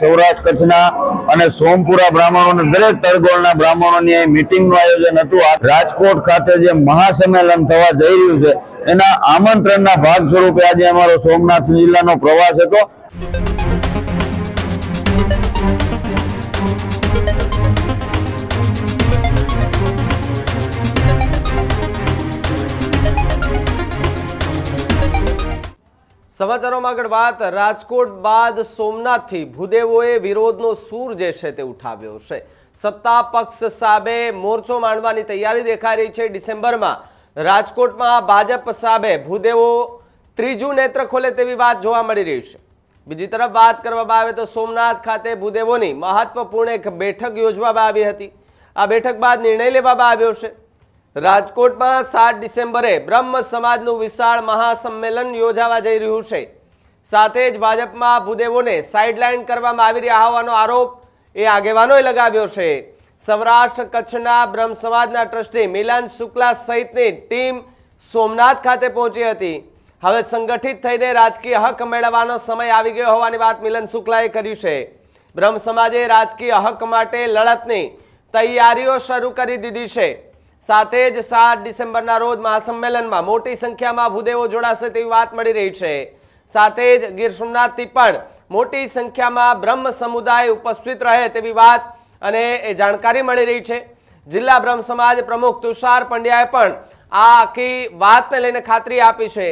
સૌરાષ્ટ્ર કચ્છના અને સોમપુરા બ્રાહ્મણો દરેક તરગોળના બ્રાહ્મણોની મિટિંગનું આયોજન હતું. રાજકોટ ખાતે જે મહાસંમેલન થવા જઈ રહ્યું છે, એના આમંત્રણના ભાગ સ્વરૂપે આજે અમારો સોમનાથ જિલ્લાનો પ્રવાસ હતો. સમાચારોમાં આગળ વાત. રાજકોટ બાદ સોમનાથથી ભૂદેવોએ વિરોધનો સૂર જે છે તે ઉઠાવ્યો છે. સત્તા પક્ષ સામે મોરચો માંડવાની તૈયારી દેખાઈ રહી છે. ડિસેમ્બરમાં રાજકોટમાં ભાજપ સામે ભૂદેવો ત્રીજું નેત્ર ખોલે તેવી વાત જોવા મળી રહી છે. બીજી તરફ વાત કરવામાં આવે તો સોમનાથ ખાતે ભૂદેવોની મહત્વપૂર્ણ એક બેઠક યોજવામાં આવી હતી. આ બેઠક બાદ નિર્ણય લેવામાં આવ્યો છે. રાજકોટમાં સાત ડિસેમ્બરે બ્રહ્મ સમાજનું વિશાળ મહાસંમેલન યોજાવા જઈ રહ્યું છે. સાથે જ ભાજપમાં ભૂદેવોને સાઇડલાઇન કરવામાં આવી રહ્યા હોવાનો આરોપ એ આગેવાનોએ લગાવ્યો છે. સૌરાષ્ટ્ર કચ્છના બ્રહ્મ સમાજના ટ્રસ્ટી મિલન શુક્લા સહિતની ટીમ સોમનાથ ખાતે પહોંચી હતી. હવે સંગઠિત થઈને રાજકીય હક મેળવવાનો સમય આવી ગયો હોવાની વાત મિલન શુક્લાએ કરી છે. બ્રહ્મ સમાજે રાજકીય હક માટે લડતની તૈયારીઓ શરૂ કરી દીધી છે. સાથે જ સાત ડિસેમ્બરના રોજ મહાસંમેલનમાં મોટી સંખ્યામાં ભૂદેવો જોડાશે તેવી વાત મળી રહી છે. સાથે જ ગીર સોમનાથથી પણ મોટી સંખ્યામાં બ્રહ્મ સમુદાય ઉપસ્થિત રહે તેવી વાત અને એ જાણકારી મળી રહી છે. જિલ્લા બ્રહ્મ સમાજ પ્રમુખ તુષાર પંડ્યાએ પણ આ આખી વાતને લઈને ખાતરી આપી છે.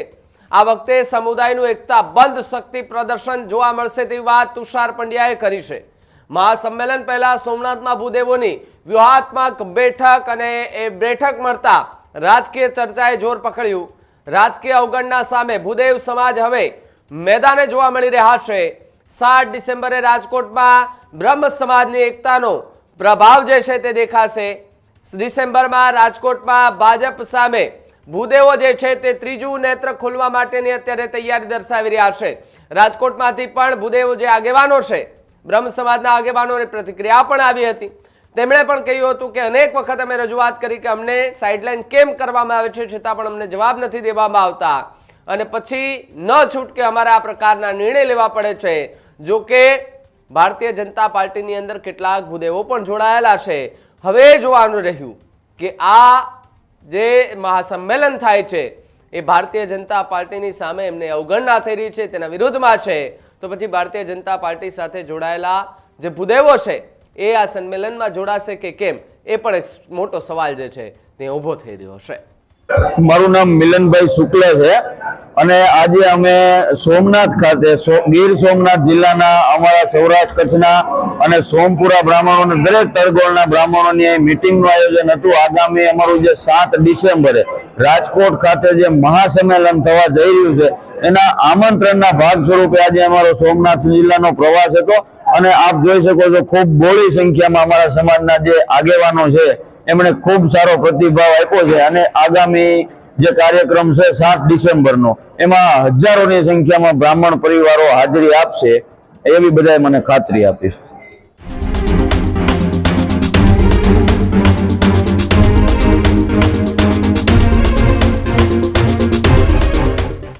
આ વખતે સમુદાયનું એકતા બંધ શક્તિ પ્રદર્શન જોવા મળશે તેવી વાત તુષાર પંડ્યાએ કરી છે. મહાસંમેલન પહેલા સોમનાથમાં ભૂદેવોની વ્યૂહાત્મક બેઠક અને એ બેઠક મળતા રાજકીય ચર્ચાએ જોર પકડ્યું. રાજકીય અવગણના સામે ભૂદેવ સમાજ હવે મેદાને જોવા મળી રહ્યા છે. સાત ડિસેમ્બરે રાજકોટમાં બ્રહ્મ સમાજની એકતાનો પ્રભાવ જે છે તે દેખાશે. ડિસેમ્બરમાં રાજકોટમાં ભાજપ સામે ભૂદેવો જે છે તે ત્રીજું નેત્ર ખોલવા માટેની અત્યારે તૈયારી દર્શાવી રહ્યા છે. રાજકોટમાંથી પણ ભૂદેવો જે આગેવાનો છે બ્રહ્મ સમાજના આગેવાનોની પ્રતિક્રિયા પણ આવી હતી. તેમણે પણ કહ્યું હતું કે અનેક વખત અમે રજૂઆત કરી કે અમને સાઇડલાઇન કેમ કરવામાં આવે છે છતાં પણ અમને જવાબ નથી દેવામાં આવતા. અને પછી ન છૂટકે અમારે આ પ્રકારના નિર્ણય લેવા પડે છે. જો કે ભારતીય જનતા પાર્ટીની અંદર કેટલાક ભૂદેવો પણ જોડાયેલા છે. હવે જોવાનું રહ્યું કે આ જે મહાસંમેલન થાય છે, એ ભારતીય જનતા પાર્ટીની સામે એમને અવગણના થઈ રહી છે, તેના વિરોધમાં છે. તો પછી ભારતીય જનતા પાર્ટી સાથે જોડાયેલા જે ભૂદેવો છે, એ આ સંમેલનમાં જોડાશે કે કેમ? એ પણ એક મોટો સવાલ જે છે, તે ઊભો થઈ રહ્યો છે. મારું નામ મિલનભાઈ શુક્લ છે અને આજે અમે સોમનાથ ખાતે ગીર સોમનાથ જિલ્લાના અમારા સૌરાષ્ટ્ર કચ્છના અને સોમપુરા બ્રાહ્મણો દરેક તરગોળના બ્રાહ્મણોની અહીં મિટિંગનું આયોજન હતું. આગામી અમારું જે સાત ડિસેમ્બરે રાજકોટ ખાતે જે મહાસંમેલન થવા જઈ રહ્યું છે એના આમંત્રણના ભાગ સ્વરૂપે આજે અમારો સોમનાથ જિલ્લાનો પ્રવાસ હતો અને આપ જોઈ શકો છો ખૂબ બોળી સંખ્યામાં અમારા સમાજના જે આગેવાનો છે, એમણે ખૂબ સારો પ્રતિભાવ આપ્યો છે અને આગામી જે કાર્યક્રમ છે સાત ડિસેમ્બરનો, એમાં હજારોની સંખ્યામાં બ્રાહ્મણ પરિવારો હાજરી આપશે, એવી બધાએ મને ખાતરી આપી છે